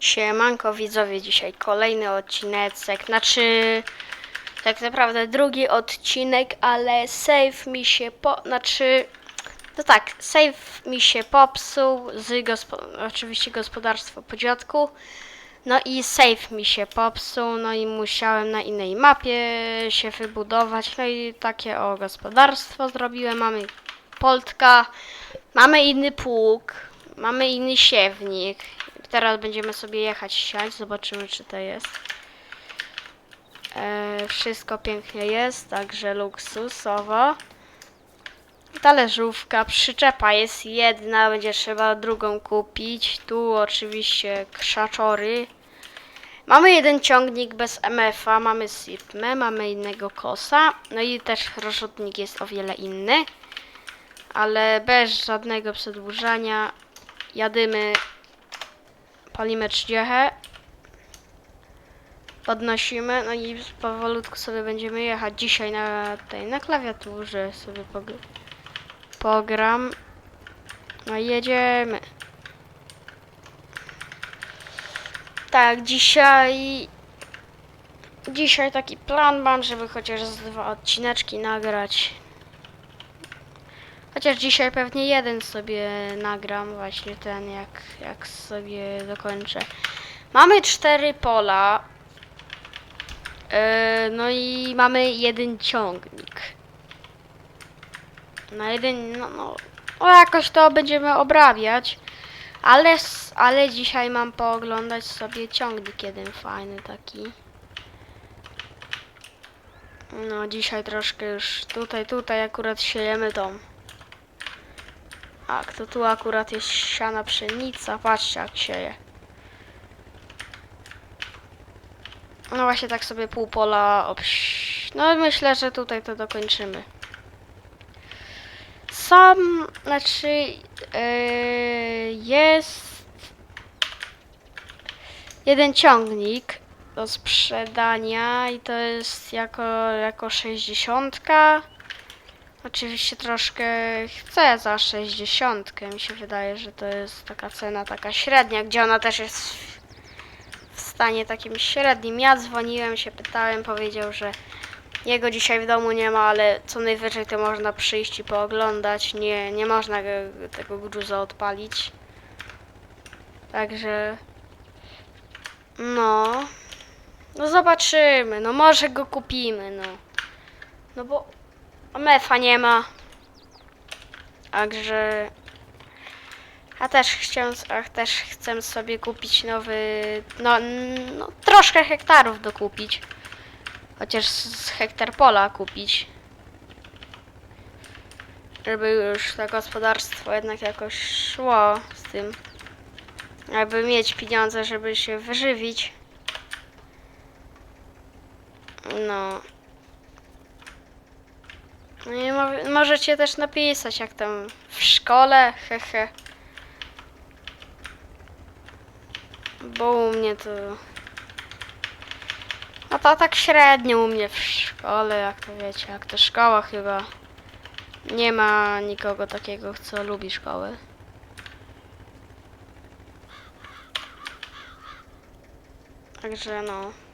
Siemanko widzowie, dzisiaj kolejny odcineczek, znaczy tak naprawdę drugi odcinek, ale save mi się po, znaczy no tak, save mi się popsuł z gospo, oczywiście gospodarstwo po dziadku, no i save mi się popsuł, no i musiałem na innej mapie się wybudować, no i takie o gospodarstwo zrobiłem, mamy poltka, mamy inny pług, mamy inny siewnik. Teraz będziemy sobie jechać siać, zobaczymy czy to jest. E, wszystko pięknie jest, także luksusowo. Talerzówka, przyczepa jest jedna, będzie trzeba drugą kupić. Tu oczywiście krzaczory. Mamy jeden ciągnik bez MF-a, mamy SIPMę, mamy innego kosa. No i też rozrzutnik jest o wiele inny. Ale bez żadnego przedłużania jadymy palimy 30 podnosimy no i powolutku sobie będziemy jechać. Dzisiaj na tej na klawiaturze sobie pog pogram. No jedziemy. Tak dzisiaj dzisiaj taki plan mam żeby chociaż z dwa odcineczki nagrać Chociaż dzisiaj pewnie jeden sobie nagram, właśnie ten, jak, jak sobie dokończę. Mamy cztery pola. Yy, no i mamy jeden ciągnik. Na jeden, no, no, no jakoś to będziemy obrabiać. Ale, ale dzisiaj mam pooglądać sobie ciągnik jeden fajny taki. No dzisiaj troszkę już tutaj, tutaj akurat siejemy tą a, to tu akurat jest siana pszenica. Patrzcie jak sieje. No właśnie tak sobie pół pola obś... No myślę, że tutaj to dokończymy. Sam, znaczy yy, jest jeden ciągnik do sprzedania i to jest jako, jako 60. Oczywiście troszkę chcę za 60. Mi się wydaje, że to jest taka cena taka średnia, gdzie ona też jest w- stanie takim średnim. Ja dzwoniłem się, pytałem, powiedział, że jego dzisiaj w domu nie ma, ale co najwyżej to można przyjść i pooglądać. Nie, nie można go- tego gruza odpalić. Także no no zobaczymy, no może go kupimy, no. No bo Mefa nie ma. Także. A też chciałem, a też chcę sobie kupić nowy. No, no troszkę hektarów dokupić. Chociaż z hektar pola kupić. Żeby już to gospodarstwo jednak jakoś szło z tym. Aby mieć pieniądze, żeby się wyżywić. No. No i mo- możecie też napisać, jak tam w szkole, hehe. Bo u mnie to... No to tak średnio u mnie w szkole, jak to wiecie, jak to szkoła chyba. Nie ma nikogo takiego, co lubi szkoły. Także no.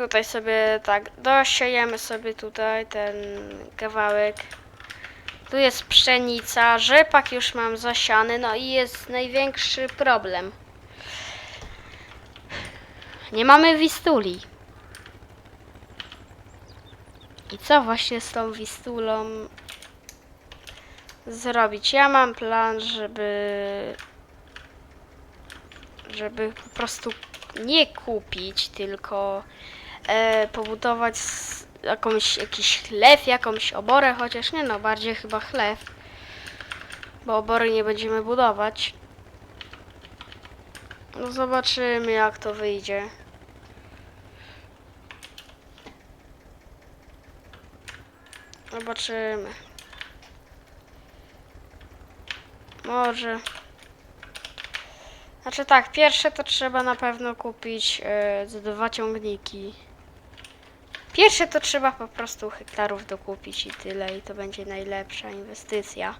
Tutaj sobie tak, dosiejemy sobie tutaj ten kawałek. Tu jest pszenica, rzepak już mam zasiany, no i jest największy problem. Nie mamy wistuli. I co właśnie z tą wistulą zrobić? Ja mam plan, żeby żeby po prostu nie kupić, tylko e, pobudować jakąś, jakiś chlew, jakąś oborę, chociaż nie no, bardziej chyba chlew, bo obory nie będziemy budować. No zobaczymy jak to wyjdzie. Zobaczymy. Może. Znaczy tak, pierwsze to trzeba na pewno kupić z dwa ciągniki. Pierwsze to trzeba po prostu hektarów dokupić i tyle i to będzie najlepsza inwestycja.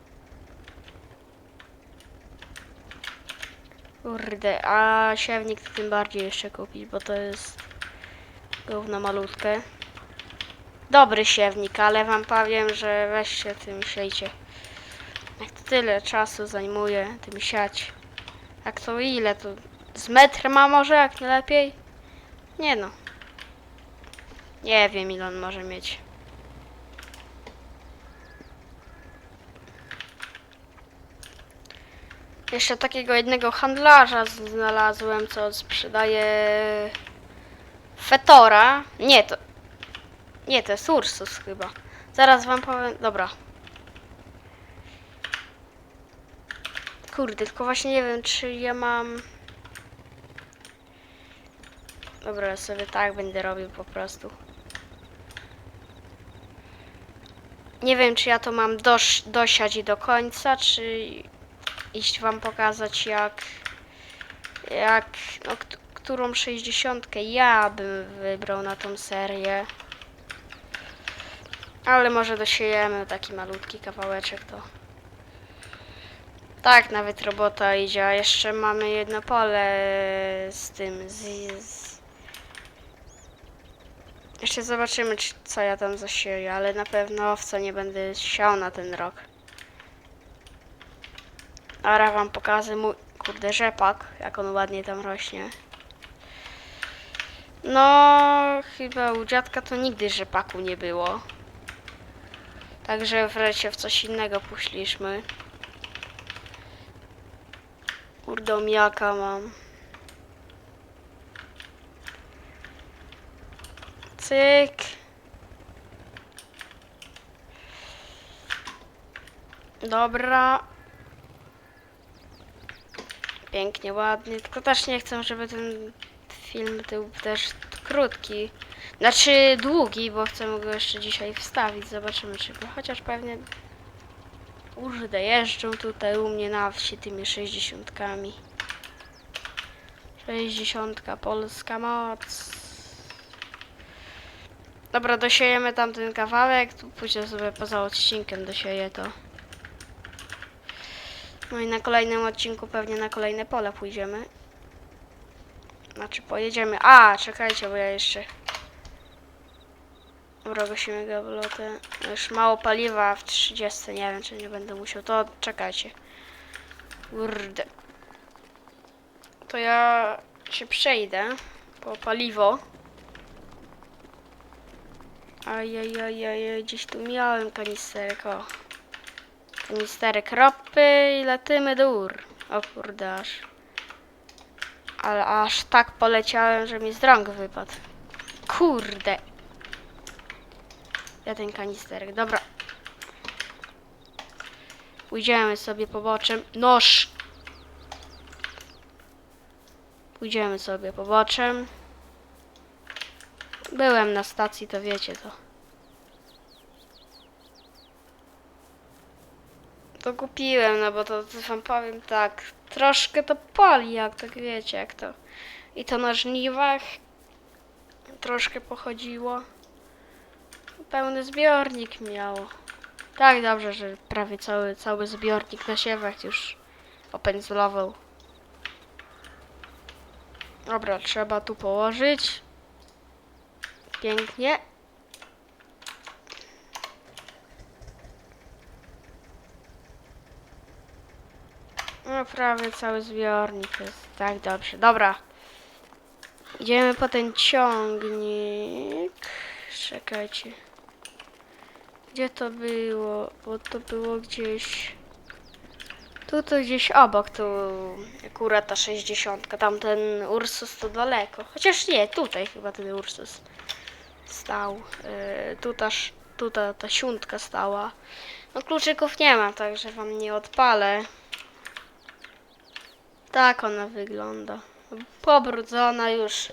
Kurde, a siewnik to tym bardziej jeszcze kupić, bo to jest gówno malutkie. Dobry siewnik, ale wam powiem, że weźcie tym siejcie. Jak to tyle czasu zajmuje tym siać. Jak to ile to? Z metr ma może jak nie lepiej? Nie no. Nie wiem ile on może mieć. Jeszcze takiego jednego handlarza znalazłem, co sprzedaje Fetora. Nie, to... Nie, to jest Ursus chyba. Zaraz wam powiem... Dobra. Kurde, tylko właśnie nie wiem, czy ja mam... Dobra, sobie tak będę robił po prostu. Nie wiem, czy ja to mam dosz, dosiać do końca, czy iść wam pokazać jak jak no, kt- którą 60 ja bym wybrał na tą serię. Ale może dosiejemy taki malutki kawałeczek to. Tak, nawet robota idzie, a jeszcze mamy jedno pole z tym z, z... Jeszcze zobaczymy czy, co ja tam zasieję, ale na pewno owca nie będę siał na ten rok. Ara wam pokażę mój, kurde, rzepak, jak on ładnie tam rośnie. No, chyba u dziadka to nigdy rzepaku nie było. Także wreszcie w coś innego poszliśmy. Kurde, omiaka mam. Cyk. Dobra. Pięknie, ładnie. Tylko też nie chcę, żeby ten film był też krótki. Znaczy długi, bo chcę go jeszcze dzisiaj wstawić. Zobaczymy czy go. Chociaż pewnie. Kurde, jeżdżą tutaj u mnie na wsi tymi sześćdziesiątkami. Sześćdziesiątka, polska moc. Dobra, dosiejemy tamten kawałek, później sobie poza odcinkiem dosieję to. No i na kolejnym odcinku pewnie na kolejne pole pójdziemy. Znaczy pojedziemy. A, czekajcie, bo ja jeszcze. Dobra, gasimy gablotę. Już mało paliwa w 30. Nie wiem, czy nie będę musiał. To czekajcie. Kurde. To ja się przejdę po paliwo. Ajajajaj, gdzieś tu miałem kanisterek, o. Kanisterek ropy i letymy do gór. O kurde, aż. Ale aż tak poleciałem, że mi z rąk wypadł. Kurde. Ja ten kanisterek, dobra. Pójdziemy sobie poboczem. Noż! Pójdziemy sobie poboczem. Byłem na stacji, to wiecie to. To kupiłem, no bo to, to wam powiem tak, troszkę to pali, jak tak wiecie, jak to. I to na żniwach troszkę pochodziło. Pełny zbiornik miało. Tak dobrze, że prawie cały, cały zbiornik na siewach już opędzlował. Dobra, trzeba tu położyć. Pięknie. No prawie cały zbiornik jest. Tak, dobrze. Dobra. Idziemy po ten ciągnik. Czekajcie. Gdzie to było? Bo to było gdzieś... Tu to gdzieś obok, tu akurat ta 60. Tamten Ursus to daleko. Chociaż nie, tutaj chyba ten Ursus stał. Yy, tu ta, tu ta, siuntka stała. No kluczyków nie ma, także wam nie odpalę. Tak ona wygląda. Pobrudzona już.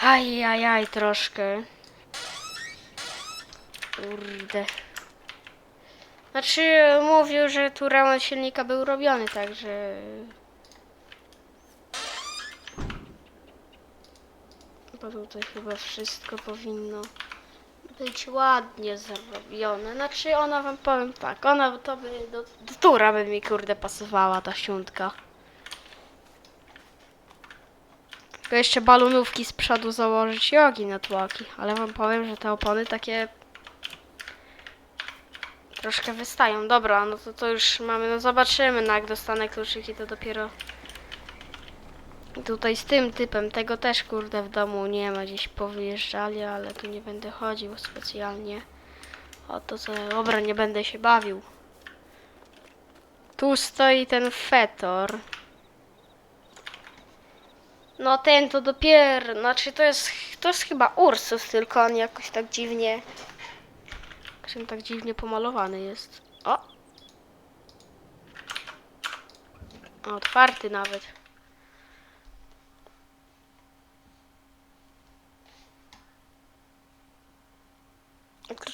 Ajajaj, troszkę. Kurde. Znaczy, mówił, że tu remont silnika był robiony, także... bo tutaj chyba wszystko powinno być ładnie zrobione. Znaczy ona wam powiem tak, ona to by do, do tura by mi kurde pasowała ta siuntka. Tylko jeszcze balonówki z przodu założyć i na tłoki. ale wam powiem, że te opony takie troszkę wystają. Dobra, no to to już mamy, no zobaczymy, no jak dostanę kluczyki to dopiero tutaj z tym typem, tego też kurde w domu nie ma, gdzieś powyjeżdżali, ale tu nie będę chodził specjalnie. O to co, dobra, nie będę się bawił. Tu stoi ten fetor. No ten to dopiero, znaczy to jest, to jest chyba Ursus, tylko on jakoś tak dziwnie, on tak dziwnie pomalowany jest. O! Otwarty nawet.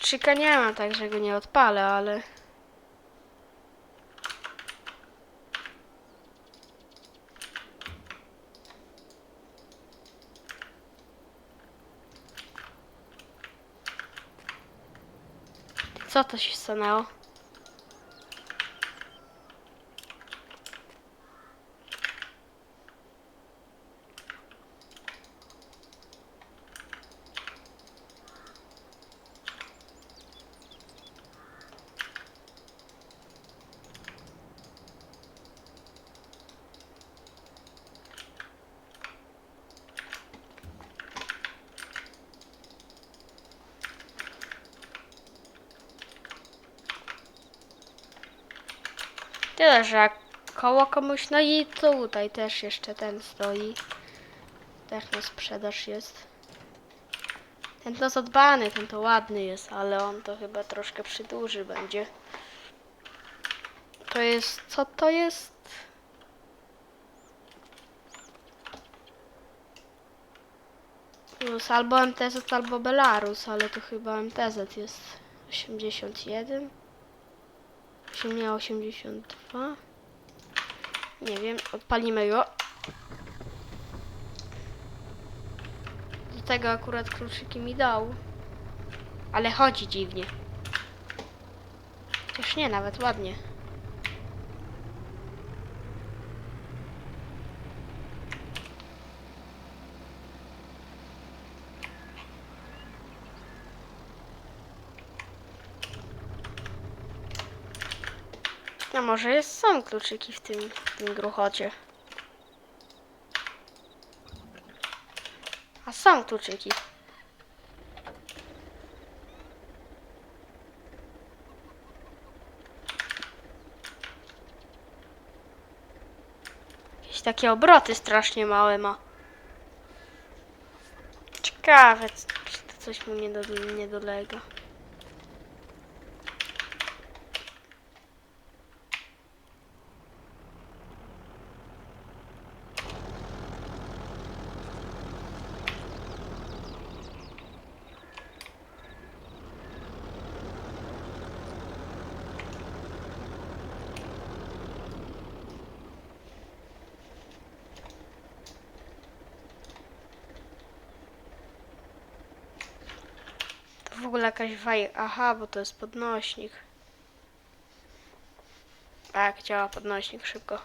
Kluczyka nie mam, także go nie odpalę, ale... Co to się stanęło? Tyle, że jak koło komuś, no i tutaj też jeszcze ten stoi. Też na sprzedaż jest. Ten to zadbany, ten to ładny jest, ale on to chyba troszkę przyduży będzie. To jest, co to jest? Plus albo MTZ, albo Belarus, ale to chyba MTZ jest 81. Czy miał 82? Nie wiem, odpalimy go. Do tego akurat kluczyki mi dał. Ale chodzi dziwnie. Chociaż nie, nawet ładnie. A może jest, są kluczyki w tym, w tym gruchocie. A są kluczyki. Jakieś takie obroty strasznie małe ma. Ciekawe, czy to coś mu nie, do, nie dolega. Ogóle jakaś waj... Aha, bo to jest podnośnik. Tak, działa podnośnik szybko.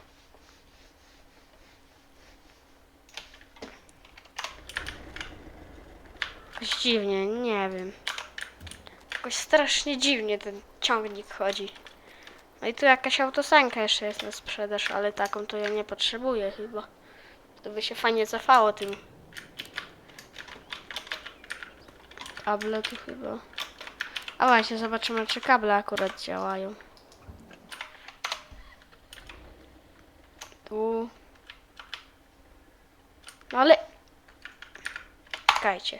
Jakoś dziwnie, nie wiem. Jakoś strasznie dziwnie ten ciągnik chodzi. No i tu jakaś autosanka jeszcze jest na sprzedaż, ale taką to ja nie potrzebuję chyba. To by się fajnie cofało tym Kable tu chyba. A właśnie, zobaczymy, czy kable akurat działają. Tu. No ale. Czekajcie.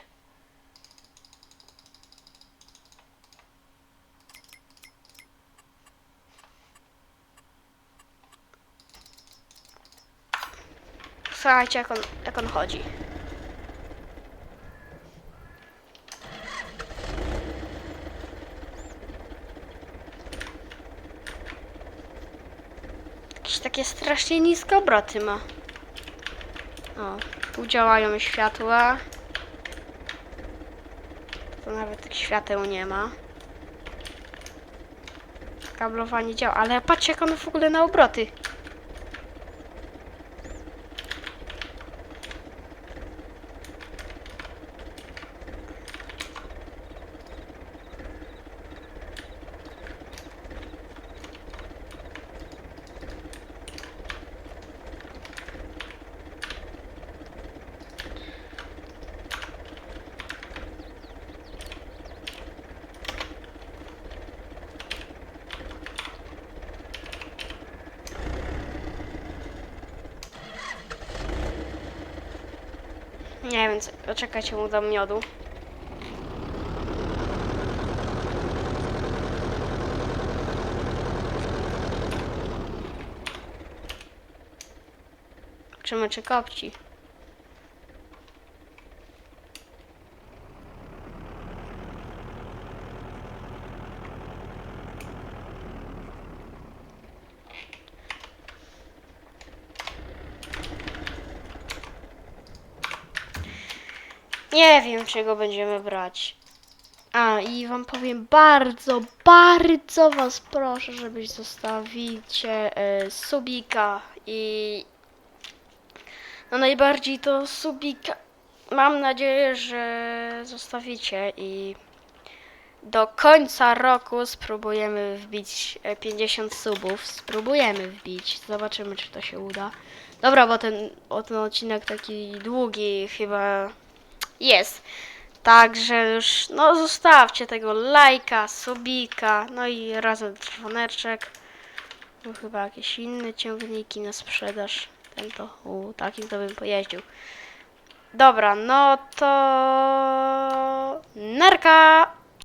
Słuchajcie, jak on, jak on chodzi. Jakieś takie strasznie niskie obroty ma. O, tu działają światła. Tu nawet tych świateł nie ma. Kablowanie działa, ale patrzcie jak on w ogóle na obroty. Nie wiem, co- czekajcie, mu dam miodu. Zobaczymy, czy kopci. Nie wiem, czego będziemy brać. A, i wam powiem bardzo, bardzo was proszę, żebyś zostawicie e, subika i no najbardziej to subika. Mam nadzieję, że zostawicie i do końca roku spróbujemy wbić e, 50 subów. Spróbujemy wbić. Zobaczymy, czy to się uda. Dobra, bo ten, ten odcinek taki długi chyba jest. Także już, no zostawcie tego lajka, subika, no i razem dzwoneczek. Tu chyba jakieś inne ciągniki na sprzedaż. Ten to, u, takim to bym pojeździł. Dobra, no to... Narka!